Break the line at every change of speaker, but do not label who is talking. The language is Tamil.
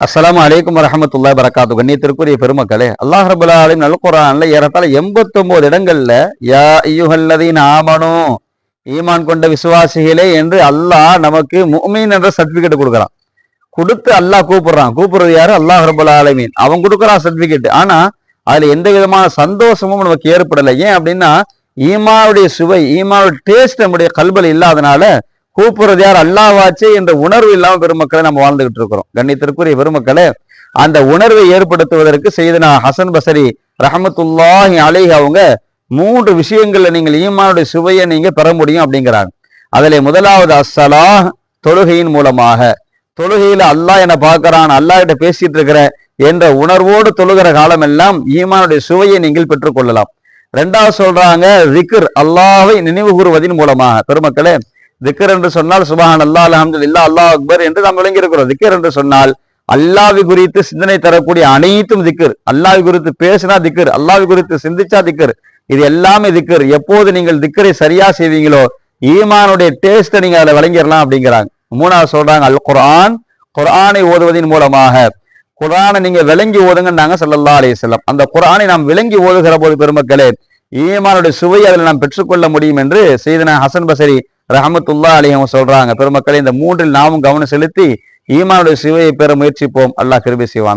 அஸ்லாம் அலைக்கும் வரமத்துல்லா வரகாத்து கண்ணியத்திற்குரிய பெருமக்களே அல்லாஹ் ரபுல் ஆலமீன் ஏறத்தாழ 89 இடங்கள்ல யா ஐயுகல்லதீன் ஆமனு ஈமான் கொண்ட விசுவாசிகளே என்று அல்லாஹ் நமக்கு முமீன் என்ற சர்டிபிகேட் கொடுக்குறான். கொடுத்து அல்லாஹ் கூப்பிடுறான். கூப்பிடுறது யாரு? அல்லாஹ் ரபுல் ஆலமீன். அவன் கொடுக்குறான் சர்டிபிகேட் ஆனா அதுல எந்த விதமான சந்தோஷமும் நமக்கு ஏற்படலை. ஏன் அப்படின்னா ஈமாவுடைய சுவை ஈமாவுடைய டேஸ்ட் நம்முடைய கல்பல் இல்லாதனால கூப்பிடுறது யார்? அல்லாவாச்சே என்ற உணர்வு இல்லாம பெருமக்களை நம்ம வாழ்ந்துகிட்டு இருக்கிறோம். கண்ணியத்திற்குரிய பெருமக்களே அந்த உணர்வை ஏற்படுத்துவதற்கு செய்தனா ஹசன் பசரி ரஹமத்துல்லாஹி அலைஹி அவங்க மூன்று விஷயங்கள்ல நீங்கள் ஈமானுடைய சுவையை நீங்க பெற முடியும் அப்படிங்கிறாங்க. அதுல முதலாவது அஸ்ஸலா தொழுகையின் மூலமாக. தொழுகையில அல்லாஹ் என்ன பார்க்கறான் அல்லாஹ் கிட்ட பேசிட்டு இருக்கிற என்ற உணர்வோடு தொழுகிற காலம் எல்லாம் ஈமானுடைய சுவையை நீங்கள் பெற்றுக்கொள்ளலாம். ரெண்டாவது சொல்றாங்க ரிக்கர் அல்லாவை நினைவு கூறுவதன் மூலமாக. பெருமக்களே திக்கர் என்று சொன்னால் சுபஹான் அல்லா அலமது இல்லா அல்லா அக்பர் என்று நாம் விளங்கியிருக்கிறோம். திக்கர் என்று சொன்னால் அல்லாவி குறித்து சிந்தனை தரக்கூடிய அனைத்தும் திக்கர். அல்லாவி குறித்து பேசினா திக்கர் அல்லாவி குறித்து சிந்திச்சா திக்கர். இது எல்லாமே திக்கர். எப்போது நீங்கள் திக்கரை சரியா செய்வீங்களோ ஈமானுடைய டேஸ்ட்டை நீங்க அதில் விளங்கிடலாம் அப்படிங்கிறாங்க. மூணாவது சொல்றாங்க அல் குரான் குரானை ஓதுவதன் மூலமாக குரானை நீங்க விளங்கி ஓதுங்கன்னாங்க சல்லல்லா செல்லம் அந்த குரானை நாம் விளங்கி ஓதுகிற போது பெருமக்களே ஈமானுடைய சுவை அதில் நாம் பெற்றுக்கொள்ள முடியும் என்று செய்தன ஹசன் பசரி ரஹமத்துல்லா அலி அவங்க சொல்றாங்க. பெருமக்களை இந்த மூன்றில் நாமும் கவனம் செலுத்தி ஈமானுடைய சிவையை பெற முயற்சிப்போம். அல்லாஹ் கிருபி செய்வானா